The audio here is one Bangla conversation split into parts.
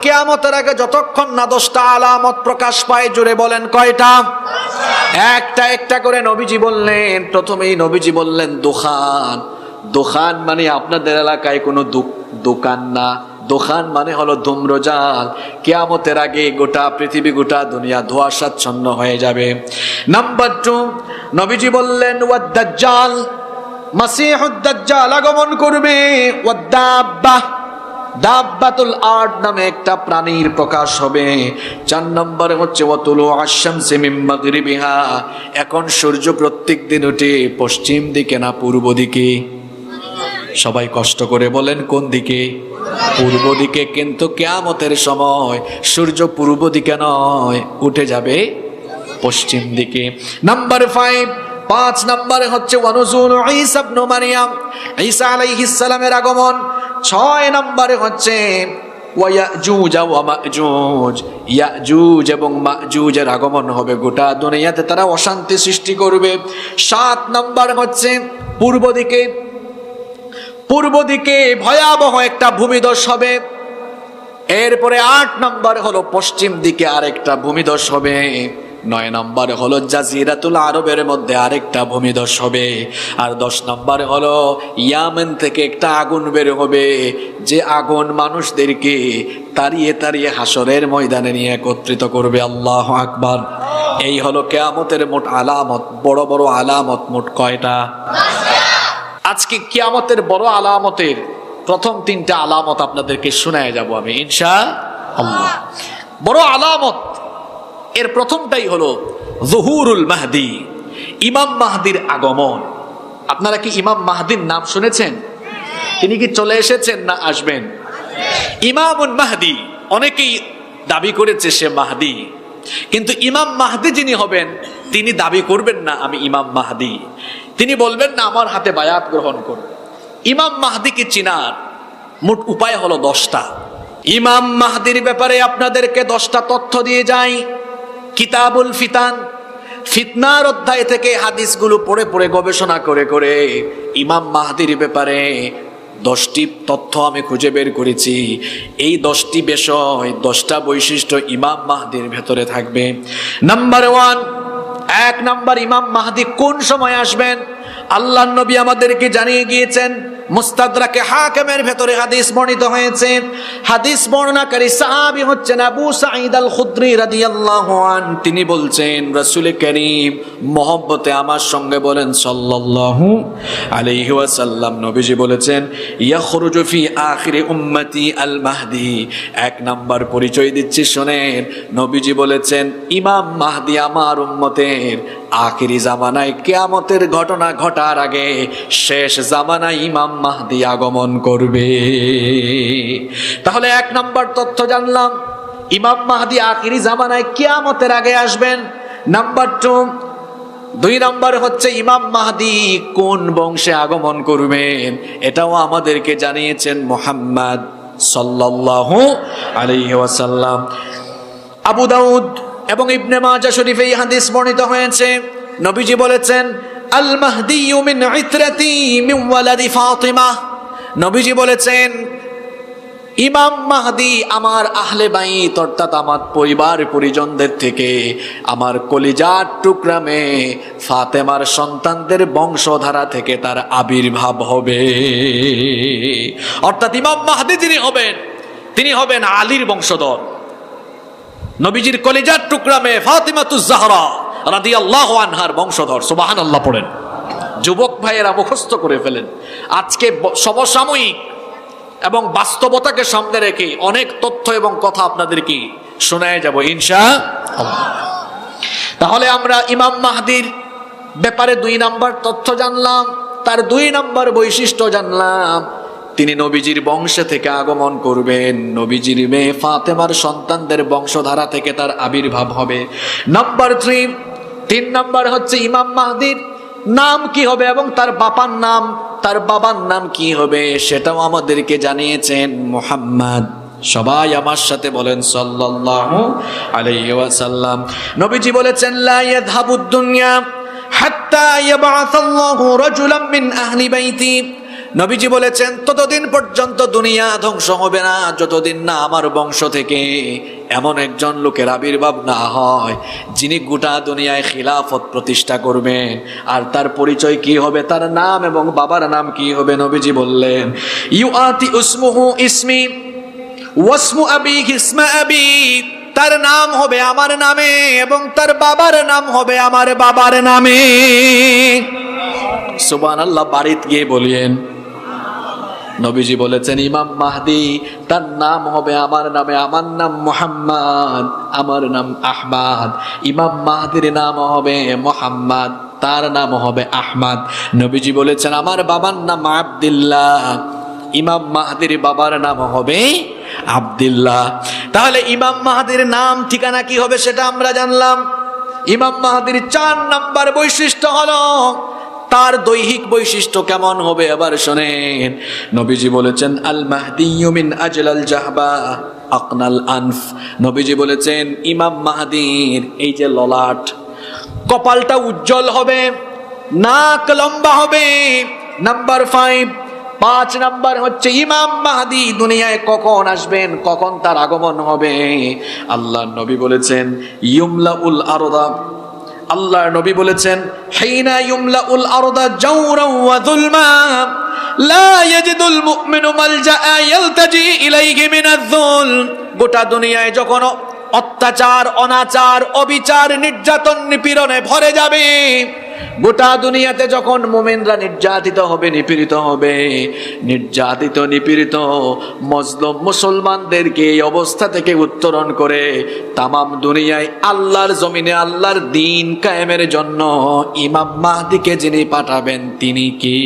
কেয়ামতের আগে যতক্ষণ না দশটা আলামত প্রকাশ পায় জুড়ে বলেন কয়টা? একটা একটা করে নবীজি বললেন, প্রথমেই নবীজি বললেন, দোকান। দোকান মানে আপনাদের এলাকায় কোনো দোকান না। দোকান মানে হলো ধূম্রজাল। কেয়ামতের আগে গোটা পৃথিবী, গোটা দুনিয়া ধোয়াশাচ্ছন্ন হয়ে যাবে। নাম্বার টু, নবীজি বললেন, ওয়াদ্দাজ্জাল, মাসিহুদ্দাজ্জাল আগমন করবে। ওয়াদ্দাব্বা দাব্বাতুল আর্ট নামে একটা প্রাণীর প্রকাশ হবে। চার নম্বরে হচ্ছে, ওয়াতুলু আশামসি মিন মাগরিবিহা। এখন সূর্য প্রত্যেক দিন উঠে পশ্চিম দিকে না পূর্ব দিকে? সবাই কষ্ট করে বলেন, কোন দিকে? পূর্ব দিকে। কিন্তু কেয়ামতের সময় সূর্য পূর্ব দিকে নয়, উঠে যাবে পশ্চিম দিকে। নাম্বার ফাইভ পাঁচ নম্বরে হচ্ছে ওয়ানুজুল ঈসা ইবনে মারিয়াম। ঈসা আলাইহিস সালামের আগমন। ছয় নম্বরে হচ্ছে ইয়াজুজ এবং মাজুজের আগমন হবে গোটা দুনিয়াতে। তারা অশান্তি সৃষ্টি করবে। সাত নম্বর হচ্ছে পূর্ব দিকে। পূর্ব দিকে ভয়াবহ একটা ভূমিধস হবে। এরপরে আট নম্বর হলো পশ্চিম দিকে আরেকটা ভূমিধস হবে। নয় নম্বরে হলো জাজিরাতুল আরবের মধ্যে আরেকটা ভূমিধস হবে। আর দশ নম্বরে হলো ইয়ামেন থেকে একটা আগুন বের হবে। যে আগুন মানুষদেরকে তাড়িয়ে তাড়িয়ে হাসরের ময়দানে নিয়ে একত্রিত করবে। আল্লাহ আকবার। এই হলো কেয়ামতের মোট আলামত। বড় বড় আলামত মোট কয়টা? আজকে কিয়ামতের বড় আলামতের প্রথম তিনটা আলামত আপনাদেরকে শোনায় যাব আমি, ইনশা আল্লাহ। বড় আলামত এর প্রথমটাই হলো জহুরুল মাহদি, ইমাম মাহদির আগমন। আপনারা কি ইমাম মাহদির নাম শুনেছেন? তিনি কি চলে এসেছেন না আসবেন? ইমামুন মাহদি, অনেকেই দাবি করেছে সে মাহদি। কিন্তু ইমাম মাহদি যিনি হবেন, তিনি দাবি করবেন না, আমি ইমাম মাহদি। তিনি বলবেন, না, আমার হাতে বায়াত গ্রহণ করুন। ইমাম মাহদিকে চিনার? মোট উপায় হলো দশটা। ইমাম মাহদির ব্যাপারে আপনাদেরকে দশটা তথ্য দিয়ে যাই। কিতাবুল ফিতান, ফিতনার অধ্যায় থেকে হাদিসগুলো পড়ে পড়ে গবেষণা করে করে ইমাম মাহাদির ব্যাপারে দশটি তথ্য আমি খুঁজে বের করেছি। এই দশটি বিষয়, দশটা বৈশিষ্ট্য ইমাম মাহাদির ভেতরে থাকবে। নাম্বার ওয়ান এক নাম্বার ইমাম মাহাদি কোন সময় আসবেন? আল্লাহ নবী আমাদেরকে জানিয়ে গিয়েছেন মুস্তাদরাকে হাকেমের ভেতরে হাদিস বর্ণিত হয়েছে। হাদিস বর্ণনাকারী সাহাবী হচ্ছেন আবু সাঈদ আল খুদরি রাদিয়াল্লাহু আন তিনি বলছেন, রাসূল করিম মহব্বতে আমার সঙ্গে বলেন, সাল্লাল্লাহু আলাইহি ওয়াসাল্লাম। নবীজি বলেছেন, ইয়াখরুজু ফি আখিরি উম্মতি আল মাহদি এক নাম্বার পরিচয় দিচ্ছি, শোনেন। নবীজি বলেছেন, ইমাম মাহদি আমার উম্মতের আখিরি জামানায় কেয়ামতের ঘটনা ঘটার আগে শেষ জামানায় ইমাম মাহদি আগমন করবে। তাহলে এক নম্বর তথ্য জানলাম, ইমাম মাহদি আখিরি জামানায় কেয়ামতের আগে আসবেন। নাম্বার টু, দুই নম্বর হচ্ছে ইমাম মাহদি কোন বংশে আগমন করবেন, এটাও আমাদেরকে জানিয়েছেন মোহাম্মদ সাল্লাল্লাহু আলাইহি ওয়াসাল্লাম। আবু দাউদ এবং ইবনে মাজা শরীফে এই হাদিস বর্ণিত হয়েছে। নবীজি বলেছেন আল মাহদি মিন ইতরাতি মিন ওয়ালাদি ফাতিমা। নবীজি বলেছেন, ইমাম মাহদি আমার আহলে বাইত, অর্থাৎ আমার পরিবার পরিজনদের থেকে আমার কলিজার টুকরা মেয়ে ফাতেমার সন্তানদের বংশধারা থেকে তার আবির্ভাব হবে। অর্থাৎ ইমাম মাহদি যিনি হবেন, তিনি হবেন আলীর বংশধর। নবীজির কলিজার টুকরা মেয়ে ফাতিমাতুজ জাহরা রাদিয়াল্লাহু আনহার বংশধর, সুবহানাল্লাহ পড়েন। যুবক ভাইয়েরা মুখস্থ করে ফেলেন। আজকে সমসাময়িক এবং বাস্তবতাকে সামনে রেখে অনেক তথ্য এবং কথা আপনাদেরকে শোনায় যাব ইনশা তাহলে আমরা ইমাম মাহদির ব্যাপারে দুই নাম্বার তথ্য জানলাম, তার দুই নাম্বার বৈশিষ্ট্য জানলাম। তিনি নবীজির বংশে থেকে আগমন করবেন। নবীজির মেয়ে ফাতেমার সন্তানদের বংশধারা থেকে তার আবির্ভাব হবে। নাম্বার থ্রি তিন নাম্বার হচ্ছে ইমাম মাহদির নাম কি হবে এবং তার বাবার নাম, তার বাবার নাম কি হবে সেটাও আমাদেরকে জানিয়েছেন মোহাম্মদ। সবাই আমার সাথে বলেন সাল্লাল্লাহু আলাইহি ওয়াসাল্লাম। নবীজি বলেছেন, লা ইয়াযহাবুদ দুনিয়া হাত্তা ইয়াবআসাল্লাহু রাজুলাম মিন আহলি বাইতি। নবীজি বলেছেন, ততদিন পর্যন্ত দুনিয়া ধ্বংস হবে না, যতদিন না আমার বংশ থেকে এমন একজন লোকের আবির্ভাব না হয়, যিনি গোটা দুনিয়ায় খিলাফত প্রতিষ্ঠা করবেন। আর তার পরিচয় কি হবে, তার নাম এবং বাবার নাম কি হবে? নবীজি বললেন ইউ আতি উসমুহু ইসমি, ওয়াসমু আবি, হিসমা আবি। তার নাম হবে আমার নামে এবং তার বাবার নাম হবে আমার বাবার নামে। সুবান আল্লাহ বাড়িতে গিয়ে বলিয়েন নবীজি বলেছেন, ইমাম মাহদি, তার নাম হবে আমার নামে, আমার নাম মোহাম্মদ, আমার নাম আহমাদ। ইমাম মাহদির নাম হবে মোহাম্মদ, তার নাম হবে আহমাদ। নবীজি বলেছেন, আমার বাবার নাম আবদুল্লাহ, ইমাম মাহাদির বাবার নাম হবে আবদুল্লাহ। তাহলে ইমাম মাহাদির নাম ঠিকানা কি হবে সেটা আমরা জানলাম। ইমাম মাহাদির চার নাম্বার বৈশিষ্ট্য হলো তার দৈহিক বৈশিষ্ট্য কেমন হবে আবার শোনেন। নবীজি বলেছেন আল মাহদিউমিন আজলাল জাহবা, আকনাল আনফ। নবীজি বলেছেন, ইমাম মাহাদির, এই যে ললাট, কপালটা উজ্জ্বল হবে, নাক লম্বা হবে, নাম্বার ফাইভ, পাঁচ নাম্বার হচ্ছে ইমাম মাহাদি, দুনিয়ায় কখন আসবেন, কখন তার আগমন হবে? আল্লাহ নবী বলেছেন ইউমলা উল আরদা আল্লাহর নবী বলেছেন, হাইনা ইউমলা উল আরদা জাউরা ওয়া যুলমা, লা ইয়াজিদুল মুমিনু মালজা ইয়ালতাজি ইলাইহি মিনাজ যুলম। গোটা দুনিয়ায় যখন অত্যাচার, অনাচার, অবিচার, নির্যাতন, নিপীড়নে ভরে যাবে গোটা দুনিয়াতে যখন মোমেনরা নির্যাতিত হবে, নিপীড়িত হবে, নির্যাতিত, নিপীড়িত, মজলুম মুসলমানদেরকে এই অবস্থা থেকে উত্তরণ করে তামাম দুনিয়ায় আল্লাহর জমিনে আল্লাহর দিন কায়েমের জন্য ইমাম মাহদিকে যিনি পাঠাবেন, তিনি কি?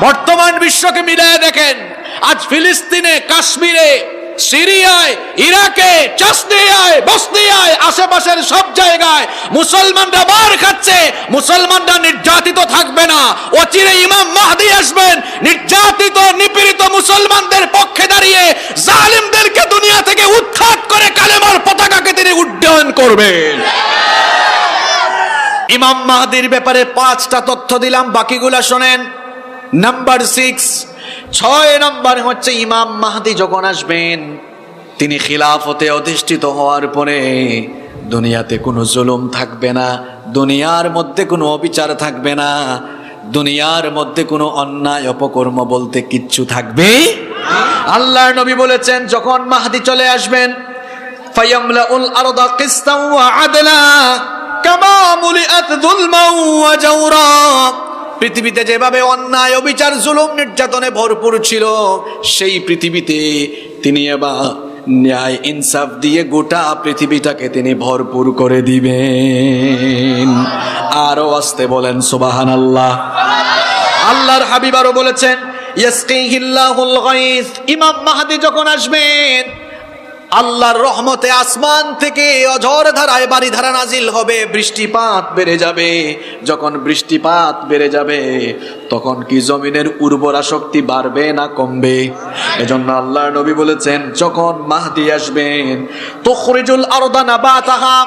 বর্তমান বিশ্বকে মিলায় দেখেন, আজ ফিলিস্তিনে, কাশ্মীরে সিরিয়ায়, ইরাকে চাসদিয়ায় বসনিয়ায়, আশেপাশের সব জায়গায় মুসলমানরা মার খাচ্ছে, মুসলমানরা নির্যাতিত থাকবে না। অচিরে ইমাম মাহদি আসবেন, নির্যাতিত, নিপীড়িত মুসলমানদের পক্ষে দাঁড়িয়ে জালিমদেরকে দুনিয়া থেকে উৎখাত করে কালেমার পতাকাকে তিনি উড্ডয়ন করবেন। ইমাম মাহাদির ব্যাপারে পাঁচটা তথ্য দিলাম, বাকিগুলা শোনেন। নাম্বার সিক্স ছয় নম্বর হচ্ছে ইমাম মাহাদি যখন আসবেন, তিনি খিলাফতে অধিষ্ঠিত হওয়ার পরে দুনিয়াতে কোনো জুলুম থাকবে না, দুনিয়ার মধ্যে কোনো অবিচার থাকবে না, দুনিয়ার মধ্যে কোনো অন্যায় অপকর্ম বলতে কিচ্ছু থাকবে? আল্লাহর নবী বলেছেন, যখন মাহাদি চলে আসবেন, ফায়ামলাউল কামা মুলিআত যুলমান ওয়া জাওরা। পৃথিবীতে যেভাবে অন্যায়, অবিচার, জুলুম, নির্যাতনে ভরপুর ছিল, সেই পৃথিবীতে তিনি এবার ন্যায় ইনসাফ দিয়ে গোটা পৃথিবীটাকে তিনি ভরপুর করে দিবেন। আরও আসতে বলেন সুবাহান আল্লাহ আল্লাহর হাবিব আরও বলেছেন ইমাম মাহাদি যখন আসবেন আল্লাহর রহমতে আসমান থেকে অঝর ধারায় বাড়ি ধারা নাজিল হবে, বৃষ্টিপাত বেড়ে যাবে। যখন বৃষ্টিপাত বেড়ে যাবে, তখন কি জমিনের উর্বরা শক্তি বাড়বে না কমবে? এজন্য আল্লাহর নবী বলেছেন, যখন মাহদি আসবেন, তখরিজুল আরদানা বা তাহা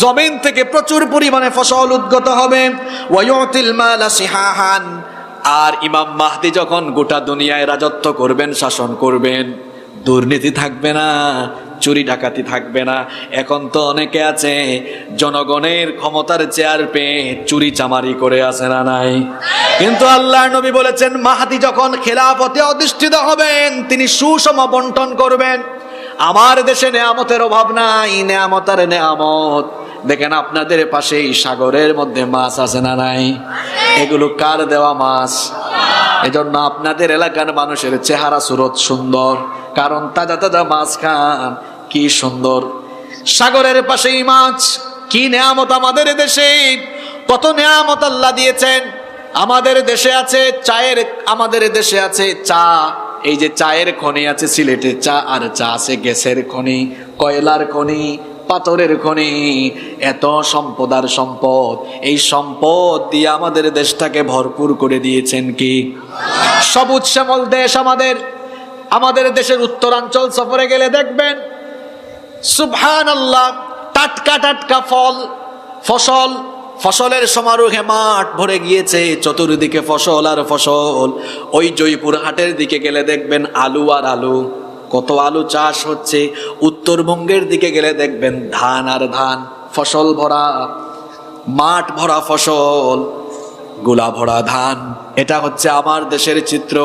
জমিন থেকে প্রচুর পরিমাণে ফসল উদ্গত হবে। ওয়ায়ুতিল মালা সিহাহান। আর ইমাম মাহদি যখন গোটা দুনিয়ায় রাজত্ব করবেন, শাসন করবেন দুর্নীতি থাকবে না, চুরি ডাকাতি থাকবে না। এখন তো অনেকে আছে, জনগণের ক্ষমতার চেয়ার পেয়ে চুরি চামারি করে আছে না নাই? কিন্তু আল্লাহ নবী বলেছেন, মাহাদি যখন খেলাফতে অধিষ্ঠিত হবেন, তিনি সুষম বন্টন করবেন। আমার দেশে নেয়ামতের অভাব নাই, নেয়ামতার নেয়ামত। দেখেন আপনাদের পাশেই সাগরের মধ্যে মাছ আছে না নাই? এগুলো কার দেওয়া মাছ? এজন্য আপনাদের এলাকার মানুষের চেহারা সুরত সুন্দর, কারণ তাজা তাজা মাছ খান কি সুন্দর। সাগরের পাশেই মাছ, কি নেয়ামত আমাদের দেশে, কত নেয়ামত আল্লাহ দিয়েছেন। আমাদের দেশে আছে চায়ের, আমাদের দেশে আছে চা। এই যে চায়ের খনি আছে সিলেটে চা আর চা আছে গ্যাসের খনি, কয়লার খনি পাথরের খনি। এত সম্পদ আর সম্পদ। এই সম্পদ দিয়ে আমাদের দেশটাকে ভরপুর করে দিয়েছেন কি? সবুজ শ্যামল দেশ আমাদের। আমাদের দেশের উত্তরাঞ্চল সফরে গেলে দেখবেন সুবহান আল্লাহ টাটকা টাটকা ফল, ফসল, ফসলের সমারোহে মাঠ ভরে গিয়েছে চতুর্দিকে ফসল আর ফসল। ওই জয়পুর হাটের দিকে গেলে দেখবেন আলু আর আলু। কত আলু চাষ হচ্ছে, উত্তরবঙ্গের দিকে গেলে দেখবেন ধান আর ধান, ফসল ভরা, মাঠ ভরা ফসল, গোলা ভরা ধান। এটা হচ্ছে আমার দেশের চিত্র,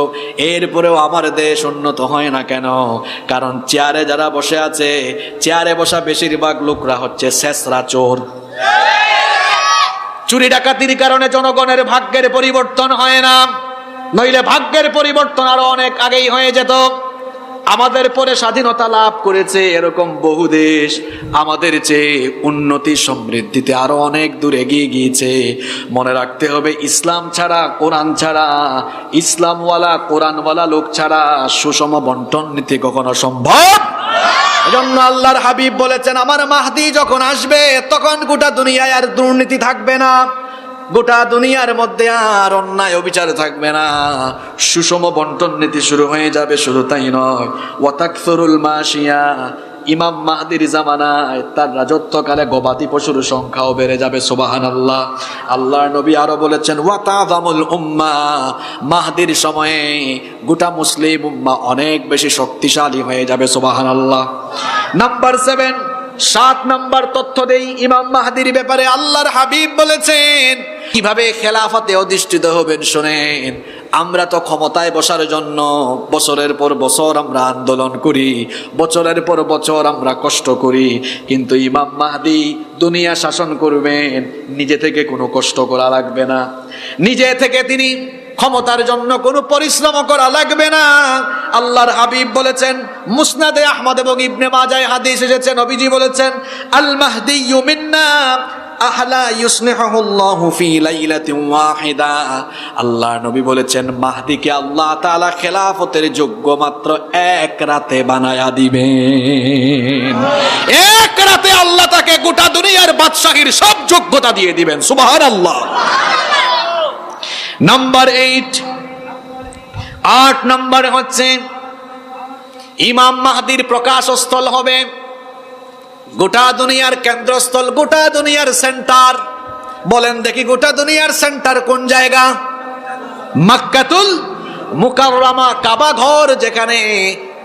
এরপরেও আমার দেশ উন্নত হয় না কেন? কারণ চেয়ারে যারা বসে আছে, চেয়ারে বসা বেশিরভাগ লোকরা হচ্ছে শেষরা চোর। চুরি ডাকাতির কারণে জনগণের ভাগ্যের পরিবর্তন হয় না, নইলে ভাগ্যের পরিবর্তন আরও অনেক আগেই হয়ে যেত। আমাদের পরে স্বাধীনতা লাভ করেছে এরকম বহু দেশ। আমাদের চেয়ে উন্নতি সমৃদ্ধিতে আরও অনেক দূর এগিয়ে গিয়েছে। মনে রাখতে হবে, ইসলাম ছাড়া, কোরআন ছাড়া, ইসলামওয়ালা, কোরআনওয়ালা লোক ছাড়া সুষম বন্টন নীতি কখনো সম্ভব এজন্য আল্লাহর হাবিব বলেছেন, আমার মাহদি যখন আসবে, তখন গোটা দুনিয়ায় আর দুর্নীতি থাকবে না। গোটা দুনিয়ার মধ্যে আর অন্যায় অবিচার থাকবে না। সুষম বন্টন নীতি শুরু হয়ে যাবে, শুধু তাই নয়। মাসিয়া ইমাম মাহদির জামানায় তার রাজত্বকালে গবাদি পশুর সংখ্যাও বেড়ে যাবে সুবাহান আল্লাহ আল্লাহ নবী আরও বলেছেন ওয়াতাদামুল উম্মা মাহাদির সময়ে গোটা মুসলিম উম্মা অনেক বেশি শক্তিশালী হয়ে যাবে সুবাহান আল্লাহ নাম্বার সেভেন সাত নাম্বার তথ্য দেই ইমাম মাহাদির ব্যাপারে আল্লাহর হাবিব বলেছেন, কীভাবে খেলাফাতে অধিষ্ঠিত হবেন শোনেন, আমরা তো ক্ষমতায় বসার জন্য বছরের পর বছর আমরা আন্দোলন করি, বছরের পর বছর আমরা কষ্ট করি, কিন্তু ইমাম মাহাদি দুনিয়া শাসন করবেন, নিজে থেকে কোনো কষ্ট করা লাগবে না। নিজে থেকে তিনি ক্ষমতার জন্য কোনো পরিশ্রম করা লাগবে না। আল্লাহর হাবিব বলেছেন, মুসনাদে আহমদ এবং ইবনে মাজায় হাদিস এসেছেন অভিজি বলেছেন আল মাহদি মিন্না আহলা ইউসলিহুল্লাহু ফি লাইলাতিন ওয়াহিদা। আল্লাহ নবী বলেছেন, মাহদিকে আল্লাহ তাআলা খেলাফতের যোগ্য মাত্র এক রাতে বানায়া দিবেন। এক রাতে আল্লাহ তাকে গোটা দুনিয়ার বাদশাহীর সব যোগ্যতা দিয়ে দিবেন। সুবহানাল্লাহ। নাম্বার এইট আট নাম্বার হচ্ছে ইমাম মাহাদির প্রকাশস্থল হবে। গোটা দুনিয়ার কেন্দ্রস্থল, গোটা দুনিয়ার সেন্টার বলেন দেখি গোটা দুনিয়ার সেন্টার কোন জায়গা? মাক্কাতুল মুকাররামা কাবা ঘর যেখানে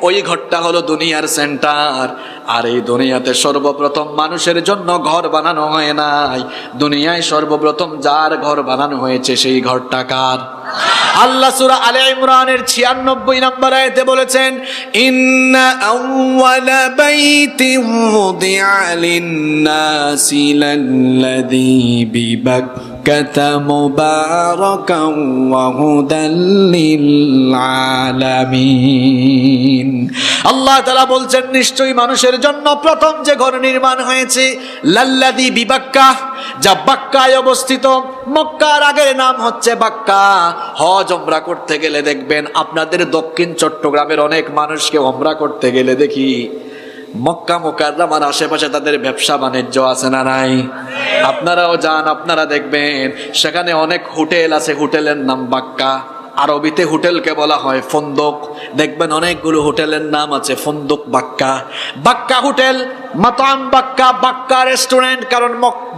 ওই ঘরটা হলো দুনিয়ার সেন্টার আর এই দুনিয়াতে সর্বপ্রথম মানুষের জন্য ঘর বানানো হয় নাই। দুনিয়ায় সর্বপ্রথম যার ঘর বানানো হয়েছে সেই ঘরটা কার? আল্লাহ সূরা আলে ইমরানের 96 নম্বর আয়াতে বলেছেন, ইন্না আউওয়ালা বাইতিন উদিআ লিন-নাসি লাল্লাযী বিবাক্কাতা মুবারাকান ওয়া হুদাল লিল-আলামিন আল্লাহ তাআলা বলছেন, নিশ্চয়ই মানুষের জন্য প্রথম যে ঘর নির্মাণ হয়েছে লাল্লাযী বিবাক্কা, যা বাক্কায় অবস্থিত। মক্কার আগের নাম হচ্ছে বাক্কা। হজ ওমরা করতে গেলে দেখবেন আপনাদের দক্ষিণ চট্টগ্রামের অনেক মানুষকে অমরা করতে গেলে দেখি। মক্কা মোকাররামার আশেপাশে তাদের ব্যবসা বাণিজ্য আছে না নাই? আপনারাও যান, আপনারা দেখবেন। সেখানে অনেক হোটেল আছে, হোটেলের নাম বাক্কা। আরবিতে হোটেলকে বলা হয় ফন্দক। দেখবেন অনেকগুলো হোটেলের নাম আছে, ফন্দক বাক্কা। বাক্কা হোটেল মাতাম বাক্কা বাক্কা রেস্টুরেন্ট কারণ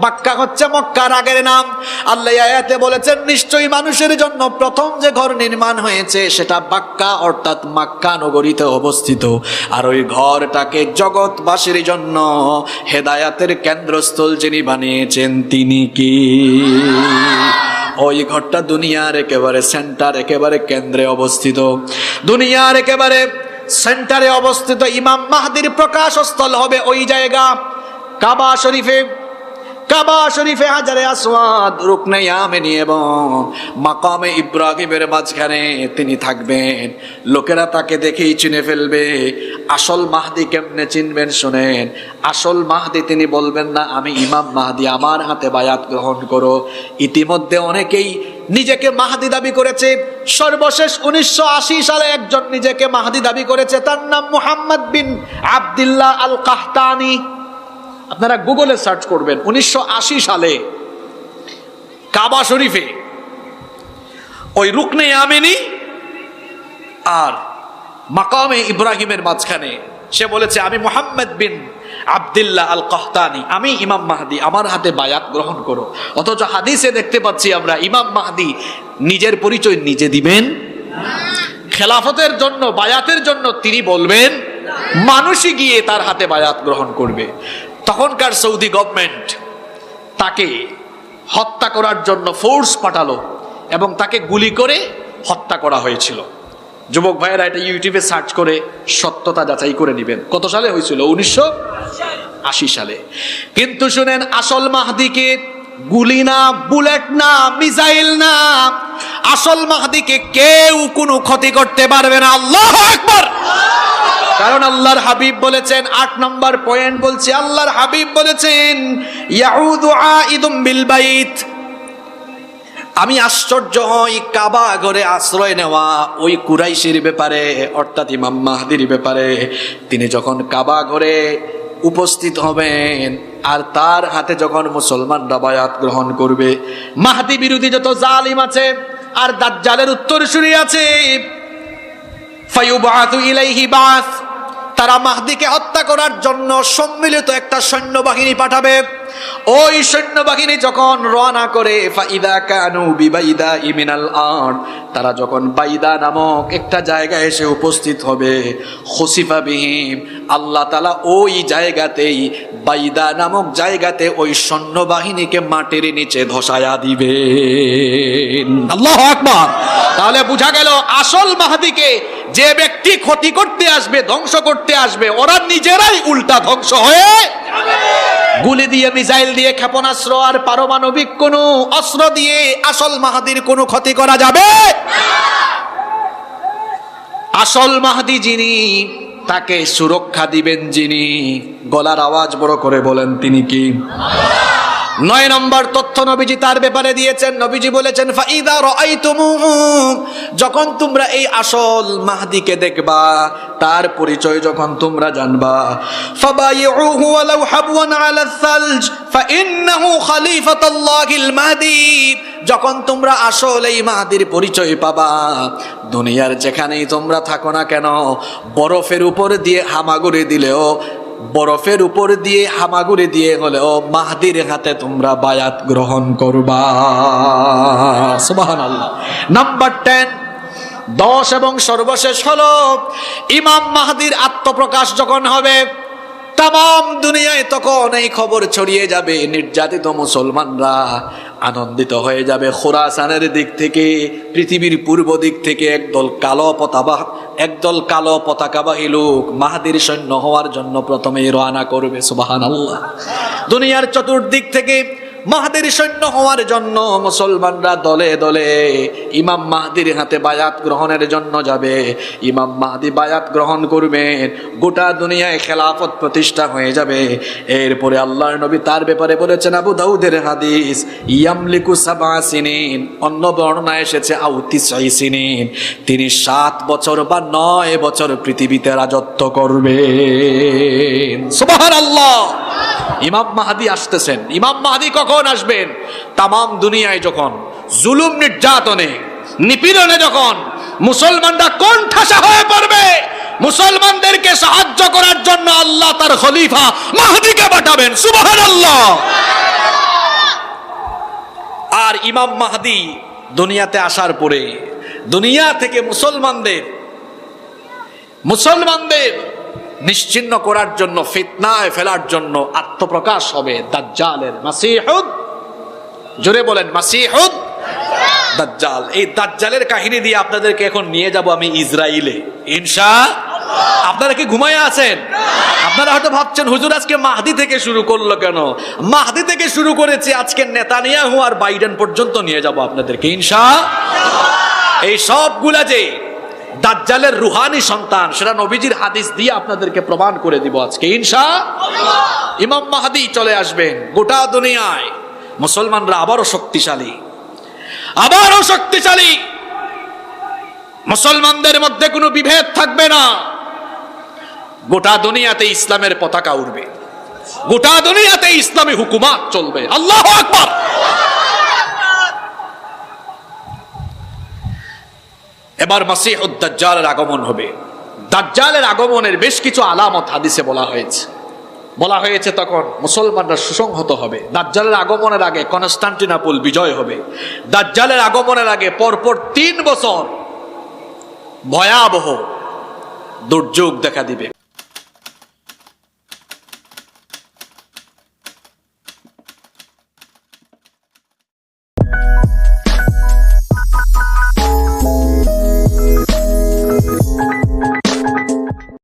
বাক্কা হচ্ছে মক্কার আগের নাম। আল্লাহ আয়াতে বলেছেন, নিশ্চয়ই মানুষের জন্য প্রথম যে ঘর নির্মাণ হয়েছে, সেটা বাক্কা, অর্থাৎ মাক্কা নগরীতে অবস্থিত। আর ওই ঘরটাকে জগৎবাসীর জন্য হেদায়াতের কেন্দ্রস্থল যিনি বানিয়েছেন, তিনি কি? ওই ঘরটা দুনিয়ার একেবারে সেন্টার একেবারে কেন্দ্রে অবস্থিত। দুনিয়ার একেবারে সেন্টারে অবস্থিত ইমাম মাহাদির প্রকাশস্থল হবে ওই জায়গা। কাবা শরীফে। কাবা শরীফে হাজারে আসওয়াদ, রুকনে ইয়ামেনি এবং মাকামে ইব্রাহিমের মাঝখানে তিনি থাকবেন। লোকেরা তাকে দেখেই চিনে ফেলবে, আসল মাহদি কেমনে চিনবেন শোনেন। আসল মাহদি তিনি বলবেন, না, আমি ইমাম মাহদি, আমার হাতে বায়াত গ্রহণ করো। ইতিমধ্যে অনেকেই নিজেকে মাহাদি দাবি করেছে। সর্বশেষ উনিশশো আশি সালে একজন নিজেকে মাহাদি দাবি করেছে। তার নাম Muhammad bin Abdullah al Qahtani আপনারা গুগলে সার্চ করবেন উনিশশো আশি সালে কাবা শরীফে ওই রুকনে আমেনি আর মাকামে ইব্রাহিমের মাঝখানে। সে বলেছে, আমি মোহাম্মদ বিন আবদুল্লাহ আল কহতানি আমি ইমাম মাহদি, আমার হাতে বায়াত গ্রহণ করো। অথচ হাদিসে দেখতে পাচ্ছি আমরা, ইমাম মাহদি নিজের পরিচয় নিজে দিবেন। খেলাফতের জন্য, বায়াতের জন্য তিনি বলবেন, মানুষই গিয়ে তার হাতে বায়াত গ্রহণ করবে। তখনকার সৌদি গভর্নমেন্ট তাকে হত্যা করার জন্য ফোর্স পাঠালো এবং তাকে গুলি করে হত্যা করা হয়েছিল। যুবক ভাইয়েরা, এটা ইউটিউবে সার্চ করে সত্যতা যাচাই করে নেবেন। কত সালে হয়েছিল? উনিশশো আশি সালে। কিন্তু শুনেন, আসল মাহদিকে গুলি না, বুলেট না, মিসাইল না, আসল মাহদিকে কেউ কোনো ক্ষতি করতে পারবে না। আল্লাহ একবার কারণ আল্লাহর হাবিব বলেছেন, আট নম্বর পয়েন্ট বলছে, আল্লাহর হাবিব বলেছেন, ইয়াউদু আইদুম বিল বাইত। আমি আশ্চর্য হই কাবা ঘরে আশ্রয় নেওয়া ওই কুরাইশির ব্যাপারে, অর্থাৎ ইমাম মাহাদির ব্যাপারে। তিনি যখন কাবা ঘরে উপস্থিত হবেন, আর তার হাতে যখন মুসলমানরা বায়াত গ্রহণ করবে, মাহাদি বিরোধী যত জালিম আছে, আর দাজ্জালের উত্তর উত্তরসূরি আছে তারা মাহদিকে হত্যা করার জন্য সম্মিলিত একটা সৈন্যবাহিনী পাঠাবে। ওই সৈন্যবাহিনী যখন রওনা করে, ফাইদা কানু বিবাইদা ইমিনাল আর্ট তারা যখন বাইদা নামক একটা জায়গায় এসে উপস্থিত হবে, খসিফা বিহীন আল্লাহ তালা ওই জায়গাতেই বাইদা নামক জায়গাতে ওই সৈন্যবাহিনীকে মাটির নিচে ধসায়া দিবে আল্লাহ আকবার! তাহলে বুঝা গেল, আসল মাহাদিকে যে ব্যক্তি ক্ষতি করতে আসবে, ধ্বংস করতে আসবে, ওরা নিজেরাই উল্টা ধ্বংস হয়ে গুলি দিয়ে মিসাইল দিয়ে ক্ষেপণাস্ত্র আর পারমাণবিক কোন অস্ত্র দিয়ে আসল মাহাদির কোনো ক্ষতি করা যাবে? আসল মাহাদি যিনি, তাকে সুরক্ষা দিবেন যিনি। গলার আওয়াজ বড় করে বলেন, তিনি কি? নয় নম্বর তথ্য নবীজি তার ব্যাপারে দিয়েছেন। নবীজি বলেছেন, ফাইদা যখন তোমরা এই আসল মাহদিকে দেখবা, তার পরিচয় যখন তোমরা জানবা যখন তোমরা আসল এই মাহাদির পরিচয় পাবা, দুনিয়ার যেখানেই তোমরা থাকো না কেন, বরফের উপর দিয়ে হামাগুড়ি দিলেও বরফের উপর দিয়ে হামাগুড়ি দিয়ে হলেও মাহাদির হাতে তোমরা বায়াত গ্রহণ করবা। সুবাহান আল্লাহ নাম্বার টেন দশ এবং সর্বশেষ হল, ইমাম মাহাদির আত্মপ্রকাশ যখন হবে তাম দুনিয়ায় তখন এই খবর ছড়িয়ে যাবে, নির্যাতিত মুসলমানরা আনন্দিত হয়ে যাবে। খোরাসানের দিক থেকে, পৃথিবীর পূর্ব দিক থেকে একদল কালো পতাকা, একদল কালো পতাকাবাহী লোক মাহাদির সৈন্য হওয়ার জন্য প্রথমে রওনা করবে সুবাহান আল্লাহ দুনিয়ার চতুর্দিক থেকে মাহাদির সৈন্য হওয়ার জন্য মুসলমানরা দলে দলে ইমাম মাহাদির হাতে বায়াত গ্রহণের জন্য যাবে। ইমাম মাহাদি বায়াত গ্রহণ করবেন গোটা দুনিয়ায় খেলাফত প্রতিষ্ঠা হয়ে যাবে। এরপরে আল্লাহর নবী তার ব্যাপারে বলেছেন, আবু দাউদের হাদিস, ইয়ামলিকু সাবা সিনিন অন্য বর্ণনা এসেছে আউতি সিনিন তিনি সাত বছর বা নয় বছর পৃথিবীতে রাজত্ব করবেন। সুবহানাল্লাহ! ইমাম মাহাদি আসতেছেন। ইমাম মাহাদি কখন আসবেন? তামাম দুনিয়ায় যখন, জুলুম নির্যাতনে, নিপীড়নে যখন, মুসলমানরা কোন ঠাসা হয়ে পড়বে। মুসলমানদেরকে সাহায্য করার জন্য আল্লাহ তার খলিফা মাহাদিকে পাঠাবেন। সুবাহান আল্লাহ আর ইমাম মাহাদি দুনিয়াতে আসার পরে, দুনিয়া থেকে মুসলমানদের মুসলমানদের নিশ্চিন্ন করার জন্য, ফিতনায় ফেলার জন্য আত্মপ্রকাশ হবে দাজ্জালের মাসিহুদ। জোরে বলেন, মাসিহুদ দাজ্জাল। এই দাজ্জালের কাহিনী দিয়ে আপনাদেরকে এখন নিয়ে যাব আমি ইসরায়েলে ইনশা আপনারা কি ঘুমায় আছেন? আপনারা হয়তো ভাবছেন, হুজুর আজকে মাহদি থেকে শুরু করল কেন? মাহদি থেকে শুরু করেছে, আজকে নেতানিয়াহু আর বাইডেন পর্যন্ত নিয়ে যাব আপনাদেরকে, ইনশা এই সবগুলা যে দাজ্জালের রুহানি সন্তান, সেটা নবীজির হাদিস দিয়ে আপনাদেরকে প্রমাণ করে দিব আজকে। ইনশা ইমাম মাহাদি চলে আসবেন, গোটা দুনিয়ায়। মুসলমানরা আবারও শক্তিশালী। আবারও শক্তিশালী। মুসলমানদের মধ্যে কোনো বিভেদ থাকবে না। গোটা দুনিয়াতে ইসলামের পতাকা উঠবে গোটা দুনিয়াতে ইসলামী হুকুমাত চলবে। আল্লাহ আকবার। এবার দাজ্জালের আগমন হবে। দাজ্জালের আগমনের বেশ কিছু আলামত হাদিসে বলা হয়েছে। বলা হয়েছে তখন মুসলমানরা সুসংহত হবে। দাজ্জালের আগমনের আগে কনস্টান্টিনাপুল বিজয় হবে। দাজ্জালের আগমনের আগে পরপর তিন বছর ভয়াবহ দুর্যোগ দেখা দিবে।